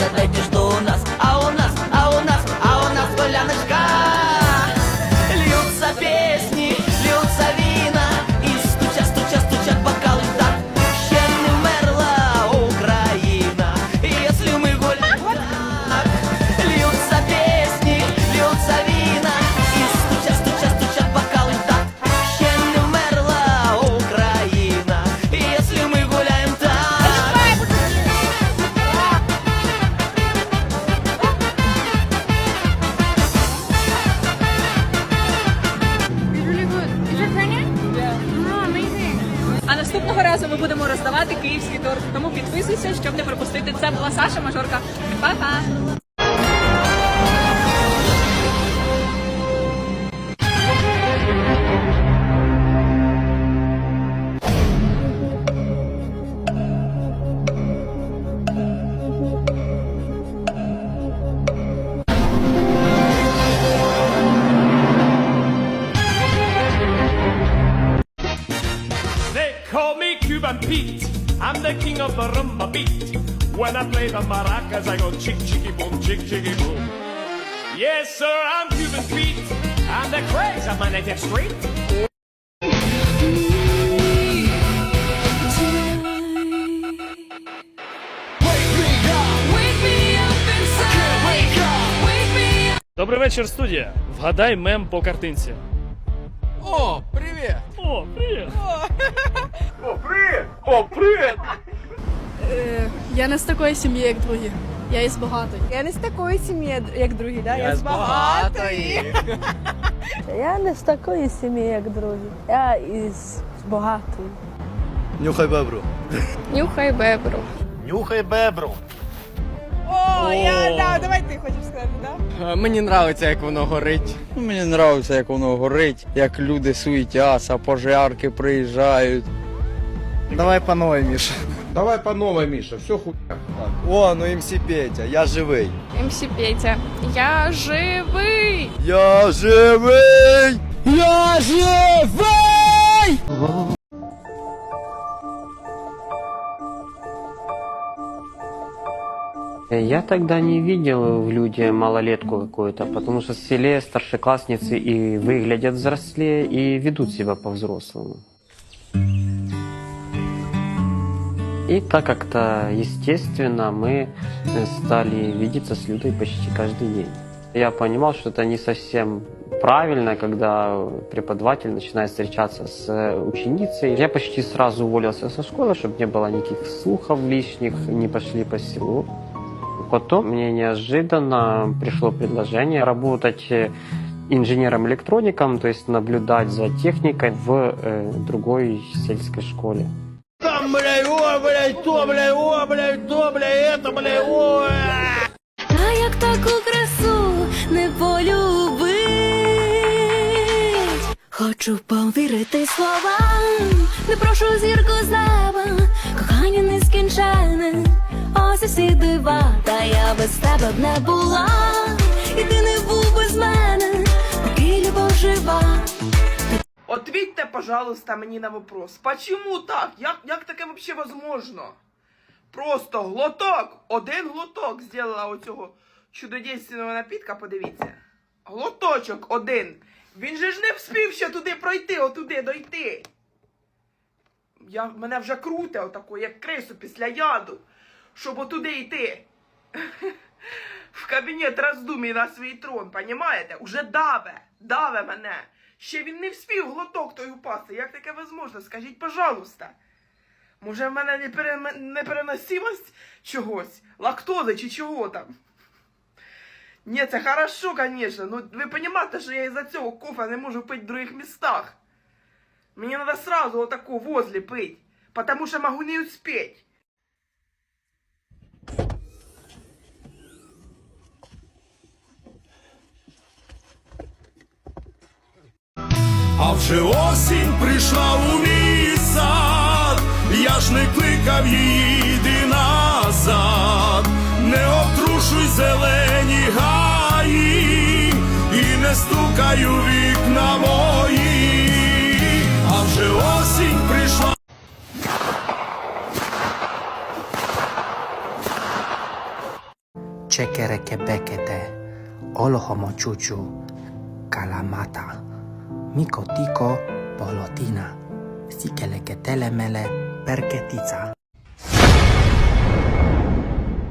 after they just разу ми будемо роздавати київський торт. Тому підписуйся, щоб не пропустити. Це була Саша Мажорка. Па-па! me Cuban Pete. I'm the king of the rumba beat. When I play the maracas, I go chick chicky boom, chick chicky boom. Yes, sir, I'm Cuban Pete. I'm the craze of my native street. Добрий вечір, студія. Вгадай мем по картинці. О, привет! О, привіт! Я не з такої сім'ї, як другі. Я із багатої. Я не з такої сім'ї, як другі, да? Я з багатої. Я не з такої сім'ї, як другі. Я із багатої. Нюхай бебру. Нюхай бебру. Нюхай бебру. О, я, да, давай ти хочеш сказати, да? Е, Мені нравиться, як воно горить. Ну, Мені подобається, як воно горить, як люди суетяться, пожарки приїжджають. Давай по новой, Миша. Давай по новой, Миша, все хуйня. О, ну МС Петя, я живий. МС Петя. Я живий. Я живий! Я живий! Я тогда не видел в люди малолетку какую-то, потому что в селе старшеклассницы и выглядят взрослее, и ведут себя по-взрослому. И так как-то естественно мы э, стали видеться с Людой почти каждый день. Я понимал, что это не совсем правильно, когда преподаватель начинает встречаться с э, ученицей. Я почти сразу уволился со школы, чтобы не было никаких слухов лишних, не пошли по селу. Потом мне неожиданно пришло предложение работать э, инженером-электроником, то есть наблюдать за техникой в э, другой сельской школе. Там, блядь, о, блядь, то, блядь, о, блядь, то, блядь, это, блядь, о. Та як таку красу не полюбить. Хочу повірити словам, не прошу зірку з неба, кохання нескінченне, ось і всі дива, та я без тебе б не була, і ти не був без мене, поки любов жива. Ответьте, пожалуйста, мені на вопрос. Почему так? Як, як таке вообще возможно? Просто глоток, один глоток зробила оцього чудодійственного напітка, подивіться. Глоточок один. Він же ж не вспів ще туди пройти, отуди дойти. Я, мене вже круте отако, як крису після яду, щоб отуди йти. В кабінет роздумій на свій трон, понімаєте? Уже даве, даве мене. Ще він не вспів глоток той упасти. Як таке возможно? Скажіть, пожалуйста. Може, в мене непере- непереносимость чогось? Лактози чи чого там? Ні, це хорошо, звісно. Ну ви розумієте, що я із-за цього кофе не можу пити в других містах. Мені треба сразу отаку возле пить. Потому що можу не успеть. А вже осінь прийшла у мій сад, я ж не кликав її йди назад, не обтрушуй зелені гаї, і не стукаю вікна мої, а вже осінь прийшла. Chekerekebekete, olohomochuchu, kalamata, micottico, polotina, sichelechetelemele, perchetica.